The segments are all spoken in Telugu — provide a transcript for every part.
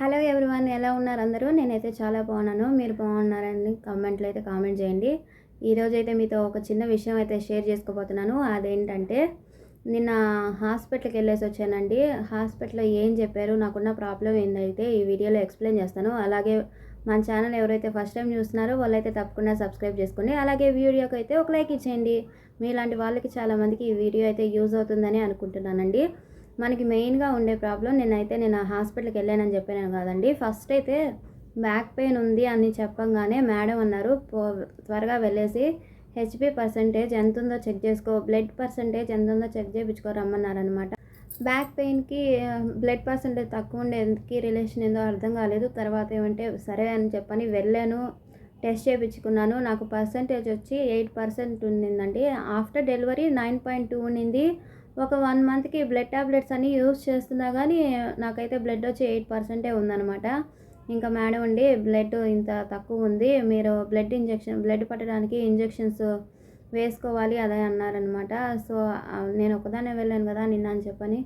హలో ఎవ్రీవన్ ఎలా ఉన్నారు అందరూ? నేనైతే చాలా బాగున్నాను. మీరు బాగున్నారని కమెంట్లు అయితే కామెంట్ చేయండి. ఈరోజు అయితే మీతో ఒక చిన్న విషయం అయితే షేర్ చేసుకోబోతున్నాను. అదేంటంటే నిన్న హాస్పిటల్కి వెళ్ళేసి వచ్చానండి. హాస్పిటల్లో ఏం చెప్పారు? నాకున్న ప్రాబ్లం ఏందైతే ఈ వీడియోలో ఎక్స్ప్లెయిన్ చేస్తాను. అలాగే మన ఛానల్ ఎవరైతే ఫస్ట్ టైం చూస్తున్నారో వాళ్ళైతే తప్పకుండా సబ్స్క్రైబ్ చేసుకోండి అలాగే వీడియోకి అయితే ఒక లైక్ ఇచ్చేయండి. మీలాంటి వాళ్ళకి చాలామందికి ఈ వీడియో అయితే యూజ్ అవుతుందని అనుకుంటున్నానండి. మనకి మెయిన్గా ఉండే ప్రాబ్లం నేనైతే నేను హాస్పిటల్కి వెళ్ళానని చెప్పాను కదండి. ఫస్ట్ అయితే బ్యాక్ పెయిన్ ఉంది అని చెప్పంగానే మేడం అన్నారు. పో- త్వరగా వెళ్ళేసి హెచ్పి పర్సంటేజ్ ఎంత ఉందో చెక్ చేసుకో బ్లడ్ పర్సంటేజ్ ఎంత ఉందో చెక్ చేయించుకో రమ్మన్నారనమాట బ్యాక్ పెయిన్కి బ్లడ్ పర్సంటేజ్ తక్కువ ఉండేందుకు రిలేషన్ ఏందో అర్థం కాలేదు. తర్వాత ఏమంటే సరే అని చెప్పని వెళ్ళాను టెస్ట్ చేయించుకున్నాను. నాకు పర్సంటేజ్ వచ్చి ఎయిట్ పర్సెంట్ ఉండిందండి. After delivery nine point two ఉండింది. ఒక వన్ మంత్కి బ్లడ్ టాబ్లెట్స్ అన్నీ యూస్ చేస్తున్నా కానీ నాకైతే బ్లడ్ వచ్చి ఎయిట్ పర్సెంటే ఉందన్నమాట. ఇంకా మేడం అండి బ్లడ్ ఇంత తక్కువ ఉంది మీరు బ్లడ్ ఇంజెక్షన్ బ్లడ్ పట్టడానికి ఇంజెక్షన్స్ వేసుకోవాలి అదే అన్నారనమాట సో నేను ఒకదానే వెళ్ళాను కదా నిన్న అని చెప్పని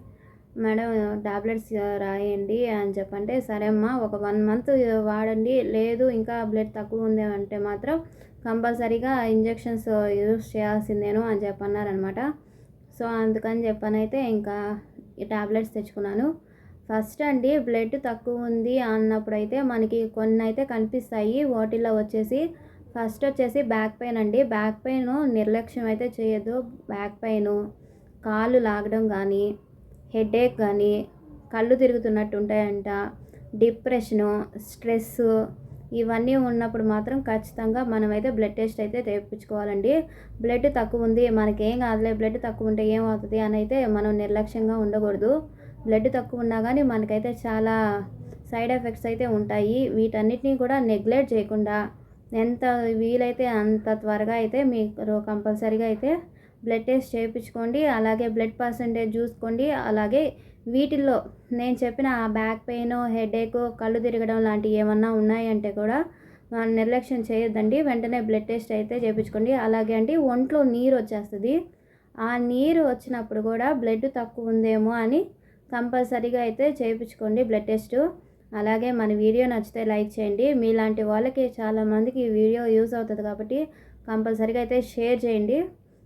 మేడం టాబ్లెట్స్ రాయండి అని చెప్పంటే సరే అమ్మా ఒక వన్ మంత్ వాడండి లేదు ఇంకా బ్లడ్ తక్కువ ఉంది అంటే మాత్రం కంపల్సరీగా ఇంజెక్షన్స్ యూస్ చేయాల్సిందేను అని చెప్పన్నారనమాట సో అందుకని చెప్పనైతే ఇంకా ఈ టాబ్లెట్స్ తెచ్చుకున్నాను. ఫస్ట్ అండి బ్లడ్ తక్కువ ఉంది అన్నప్పుడు అయితే మనకి కొన్ని అయితే కనిపిస్తాయి. వాటిల్లో వచ్చేసి ఫస్ట్ వచ్చేసి బ్యాక్ పెయిన్ అండి. బ్యాక్ పెయిన్ నిర్లక్ష్యం అయితే చేయొద్దు బ్యాక్ పెయిన్ కాళ్ళు లాగడం కానీ హెడేక్ కానీ కళ్ళు తిరుగుతున్నట్టు ఉంటాయంట. డిప్రెషను స్ట్రెస్ ఇవన్నీ ఉన్నప్పుడు మాత్రం ఖచ్చితంగా మనమైతే బ్లడ్ టెస్ట్ అయితే తెప్పించుకోవాలండి. బ్లడ్ తక్కువ ఉంది మనకేం కాదులే బ్లడ్ తక్కువ ఉంటే ఏమవుతుంది అని అయితే మనం నిర్లక్ష్యంగా ఉండకూడదు. బ్లడ్ తక్కువ ఉన్నా కానీ మనకైతే చాలా సైడ్ ఎఫెక్ట్స్ అయితే ఉంటాయి. వీటన్నిటిని కూడా నెగ్లెక్ట్ చేయకుండా ఎంత వీలైతే అంత త్వరగా అయితే మీరు కంపల్సరీగా అయితే బ్లడ్ టెస్ట్ చేయించుకోండి అలాగే బ్లడ్ పర్సంటేజ్ చూసుకోండి అలాగే వీటిల్లో నేను చెప్పిన ఆ బ్యాక్ పెయిన్ హెడేక్ కళ్ళు తిరగడం లాంటివి ఏమన్నా ఉన్నాయంటే కూడా నిర్లక్ష్యం చేయొద్దండి. వెంటనే బ్లడ్ టెస్ట్ అయితే చేయించుకోండి. అలాగే అండి ఒంట్లో నీరు వచ్చేస్తుంది. ఆ నీరు వచ్చినప్పుడు కూడా బ్లడ్ తక్కువ ఉందేమో అని కంపల్సరీగా అయితే చేయించుకోండి బ్లడ్ టెస్ట్ అలాగే మన వీడియో నచ్చితే లైక్ చేయండి. మీలాంటి వాళ్ళకి చాలామందికి ఈ వీడియో యూస్ అవుతుంది కాబట్టి కంపల్సరీగా అయితే షేర్ చేయండి.